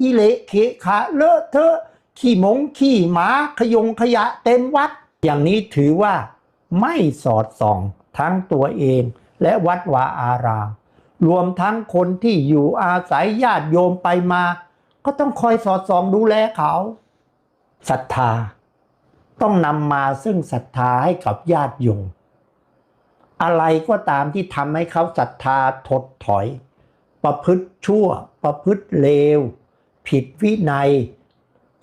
อีเละเขะขะเลอะเทอะขี้หมงขี้หมาขยงขยะเต็มวัด อย่างนี้ถือว่าไม่สอดส่องทั้งตัวเองและวัดวาอาราม รวมทั้งคนที่อยู่อาศัยญาติโยมไปมา ก็ต้องคอยสอดส่องดูแลเขาศรัทธา ต้องนำมาซึ่งศรัทธาให้กับญาติโยมอะไรก็ตามที่ทำให้เขาศรัทธาถดถอย ประพฤติชั่วประพฤติเลว ผิดวินัย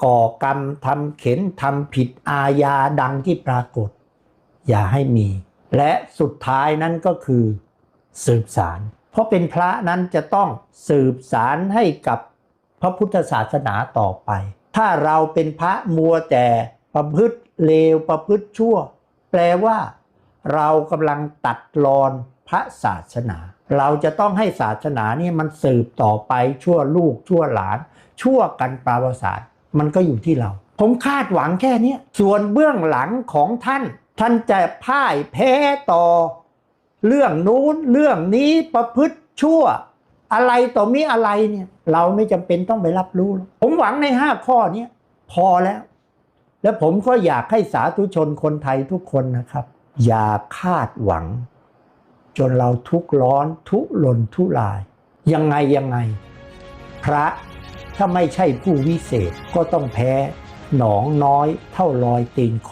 ก่อกรรมทำเข็นทำผิดอาญาดังที่ปรากฏ อย่าให้มี และสุดท้ายนั้นก็คือสืบสาร เพราะเป็นพระนั้นจะต้องสืบสารให้กับพระพุทธศาสนาต่อไป ถ้าเราเป็นพระมัวแต่ประพฤติเลวประพฤติชั่ว แปลว่า เรากำลังตัดรอนพระศาสนา เราจะต้องให้ศาสนาเนี่ยมันสืบต่อไปชั่วลูกชั่วหลาน ชั่วกันปราศาสตร์มันก็อยู่ที่เรา ผมคาดหวังแค่นี้ส่วนเบื้องหลังของท่าน ท่านจะพ่ายแพ้ต่อ เรื่องนู้นเรื่องนี้ประพฤติชั่ว อะไรต่อมีอะไรเนี่ย เราไม่จำเป็นต้องไปรับรู้ ผมหวังในห้าข้อนี้พอแล้ว และผมก็อยากให้สาธุชนคนไทยทุกคนนะครับ อย่าคาดหวัง จนเราทุกร้อนทุรนทุลาย ยังไงยังไง พระถ้าไม่ใช่ผู้วิเศษก็ต้องแพ้ หนองน้อยเท่ารอยตีนค